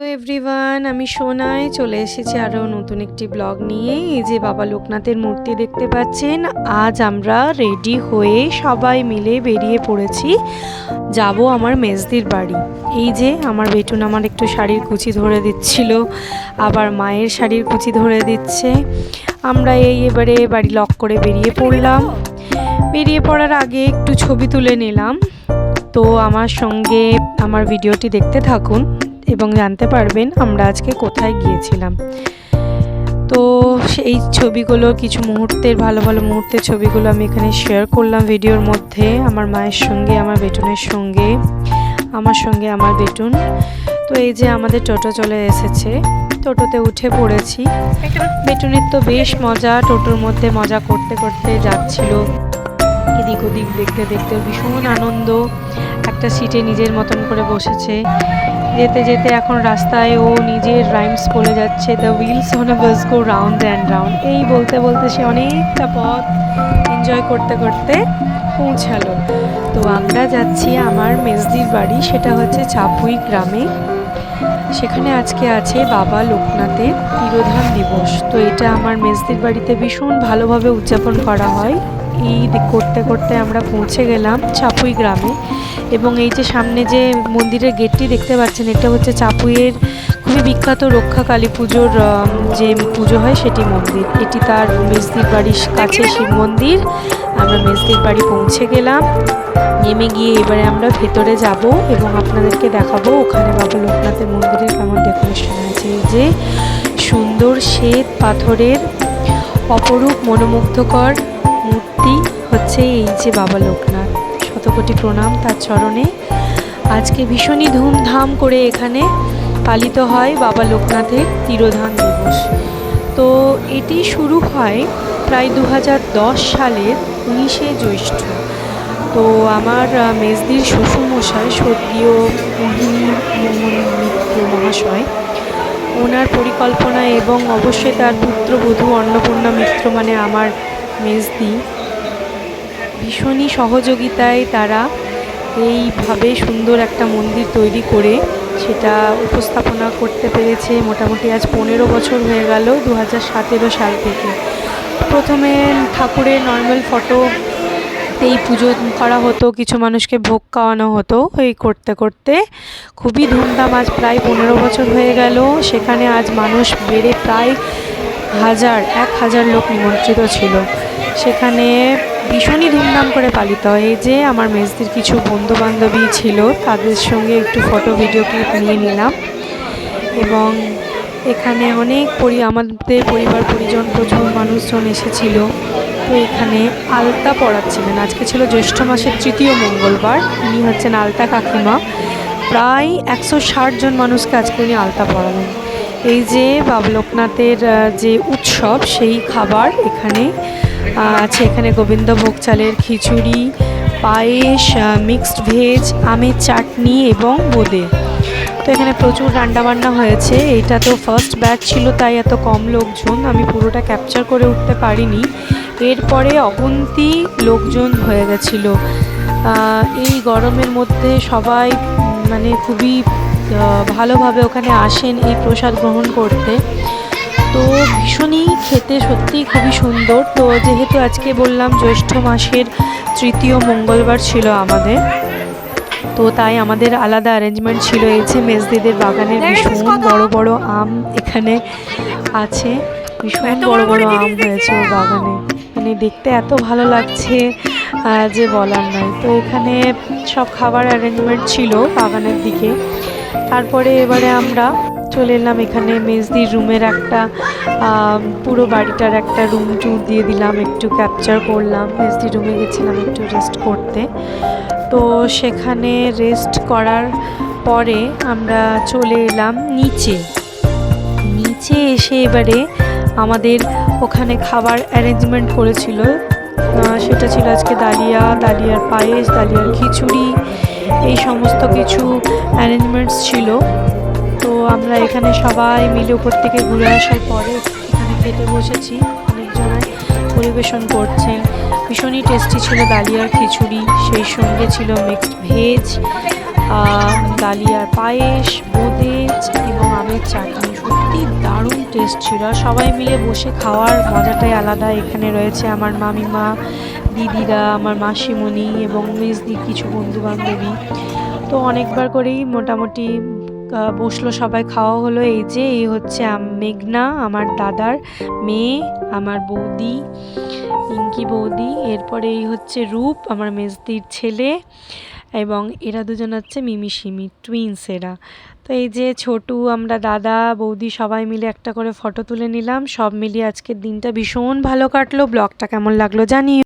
তো এভরিওয়ান, আমি সোনায় চলে এসেছি আরও নতুন একটি ব্লগ নিয়ে। এই যে বাবা লোকনাথের মূর্তি দেখতে পাচ্ছেন, আজ আমরা রেডি হয়ে সবাই মিলে বেরিয়ে পড়েছি। যাব আমার মেজদির বাড়ি। এই যে আমার বেটুন আমার একটু শাড়ির কুচি ধরে দিচ্ছিল, আবার মায়ের শাড়ির কুচি ধরে দিচ্ছে। আমরা এই এবারে বাড়ি লক করে বেরিয়ে পড়লাম। বেরিয়ে পড়ার আগে একটু ছবি তুলে নিলাম। তো আমার সঙ্গে আমার ভিডিওটি দেখতে থাকুন। এবং জানতে পারবেন আমরা আজকে কোথায় গিয়েছিলাম। তো সেই ছবিগুলো, কিছু মুহূর্তের, ভালো ভালো মুহূর্তের ছবিগুলো আমি এখানে শেয়ার করলাম ভিডিওর মধ্যে। আমার মায়ের সঙ্গে, আমার বেটুনের সঙ্গে, আমার সঙ্গে আমার বেটুন। তো এই যে আমাদের টোটো চলে এসেছে। টোটোতে উঠে পড়েছি। বেটুনের তো বেশ মজা, টোটোর মধ্যে মজা করতে করতে যাচ্ছিল। এদিক ওদিক দেখতে দেখতে ভীষণ আনন্দ। একটা সিটে নিজের মতন করে বসেছে। যেতে যেতে এখন রাস্তায় ও নিজের রাইমস বলে যাচ্ছে the wheels on bus go round and round এই বলতে বলতে সে অনেকটা পথ এনজয় করতে করতে পৌঁছালো। তো আমরা যাচ্ছি আমার মেজদির বাড়ি, সেটা হচ্ছে চাপুই গ্রামে। সেখানে আজকে আছে বাবা লোকনাথের তিরোধান দিবস। তো এটা আমার মেজদির বাড়িতে ভীষণ ভালোভাবে উদযাপন করা হয়। ঈদ করতে করতে আমরা পৌঁছে গেলাম চাপুই গ্রামে। এবং এই যে সামনে যে মন্দিরের গেটটি দেখতে পাচ্ছেন, এটা হচ্ছে চাপুইয়ের খুবই বিখ্যাত রক্ষা কালী পুজোর যে পুজো হয় সেটি মন্দির। এটি তার মেজদির বাড়ির কাছে শিব মন্দির। আমরা মেজদির বাড়ি পৌঁছে গেলাম। নেমে গিয়ে এবারে আমরা ভেতরে যাব এবং আপনাদেরকে দেখাবো ওখানে বাবা লোকনাথের মন্দিরের কেমন ডেকোরেশন আছে। যে সুন্দর শ্বেত পাথরের অপরূপ মনোমুগ্ধকর মূর্তি হচ্ছে এই যে বাবা লোকনাথ। শতকোটি প্রণাম তার চরণে। আজকে ভীষণই ধুমধাম করে এখানে পালিত হয় বাবা লোকনাথের তিরোধান দিবস। তো এটি শুরু হয় প্রায় দু হাজার দশ সালের উনিশে জ্যৈষ্ঠ। তো আমার মেজদির শ্বশুরমশাই, স্বর্গীয় মোহিনী মোহন মিত্র মহাশয়, ওনার পরিকল্পনা এবং অবশ্যই তার পুত্রবধূ অন্নপূর্ণা মিত্র মানে আমার মেজদি ভীষণই সহযোগিতায় তারা এইভাবে সুন্দর একটা মন্দির তৈরি করে সেটা উপস্থাপনা করতে পেরেছে মোটামুটি আজ পনেরো বছর হয়ে গেল দু হাজার সতেরো সাল থেকে। প্রথমে ঠাকুরের নর্মাল ফটো এই পুজো করা হতো, কিছু মানুষকে ভোগ খাওয়ানো হতো, এই করতে করতে। খুবই ধুমধাম আজ প্রায় পনেরো বছর হয়ে গেল। সেখানে আজ মানুষ বেড়ে প্রায় হাজার, এক হাজার লোক নিমন্ত্রিত ছিল। সেখানে ভীষণই ধুমধাম করে পালিত। হয় এই যে আমার মেজদির কিছু বন্ধু বান্ধবী ছিল, তাদের সঙ্গে একটু ফটো ভিডিও ক্লিপ নিয়ে নিলাম। এবং এখানে অনেক পরি, আমাদের পরিবার, পরিজন, প্রচুর মানুষজন এসেছিল। তো এখানে আলতা পড়াচ্ছিলেন আজকে ছিল জ্যৈষ্ঠ মাসের তৃতীয় মঙ্গলবার। উনি হচ্ছেন আলতা কাকিমা। প্রায় একশো ষাট জন মানুষকে আজকে উনি আলতা পড়ালেন এই যে বাবলোকনাথের যে উৎসব, সেই খাবার এখানে আছে। এখানে গোবিন্দভোগ চালের খিচুড়ি, পায়েস মিক্সড ভেজ আমের চাটনি এবং বোঁদে তো এখানে প্রচুর রান্নাবান্না হয়েছে। এটা তো ফার্স্ট ব্যাচ ছিল, তাই এত কম লোকজন। আমি পুরোটা ক্যাপচার করে উঠতে পারিনি। এরপরে অগুন্তি লোকজন হয়ে গেছিল। এই গরমের মধ্যে সবাই মানে খুবই ভালোভাবে ওখানে আসেন এই প্রসাদ গ্রহণ করতে। তো ভীষণই খেতে সত্যিই খুবই সুন্দর। তো যেহেতু আজকে বললাম জ্যৈষ্ঠ মাসের তৃতীয় মঙ্গলবার ছিল আমাদের তো তাই আমাদের আলাদা অ্যারেঞ্জমেন্ট ছিল। এই যে মেজদিদের বাগানের ভীষণ বড় বড় আম এখানে আছে। ভীষণ বড় বড় আম হয়েছে ওর বাগানে। মানে দেখতে এত ভালো লাগছে যে বলার নয়। তো এখানে সব খাবার অ্যারেঞ্জমেন্ট ছিল বাগানের দিকে। তারপরে এবারে আমরা চলে এলাম এখানে মেজদির রুমের একটা পুরো বাড়িটার একটা রুম ট্যুর দিয়ে দিলাম, একটু ক্যাপচার করলাম। মেজদি রুমে গেছিলাম একটু রেস্ট করতে। তো সেখানে রেস্ট করার পরে আমরা চলে এলাম নিচে। নিচে এসে এবারে আমাদের ওখানে খাবার অ্যারেঞ্জমেন্ট করেছিল সেটা ছিল আজকে ডালিয়া ডালিয়ার পায়েস ডালিয়ার খিচুড়ি, এই সমস্ত কিছু অ্যারেঞ্জমেন্টস ছিল। তো আমরা এখানে সবাই মিলে উপর থেকে ঘুরে আসার পরে এখানে খেতে বসেছি। অনেকজনাই পরিবেশন করছেন। ভীষণই টেস্টি ছিল ডালিয়ার খিচুড়ি, সেই সঙ্গে ছিল মিক্সড ভেজ ডালিয়ার পায়েস, বোঁদে এবং এসেছিল আর সবাই মিলে বসে খাওয়ার মজাটাই আলাদা। এখানে রয়েছে আমার মামিমা, দিদিরা, আমার মাসিমণি এবং মেজদির কিছু বন্ধু বান্ধবী তো অনেকবার করেই মোটামুটি বসল সবাই, খাওয়া হলো। এই যে, এই হচ্ছে মেঘনা, আমার দাদার মেয়ে, আমার বৌদি পিঙ্কি বৌদি, এরপরে এই হচ্ছে রূপ, আমার মেজদির ছেলে। এবং এরা দুজন হচ্ছে মিমি সিমি টুইন্স এরা। তো এই যে ছোটু, আমরা দাদা, বৌদি সবাই মিলে একটা করে ফটো তুলে নিলাম। সব মিলিয়ে আজকের দিনটা ভীষণ ভালো কাটলো। ব্লগটা কেমন লাগল জানিও।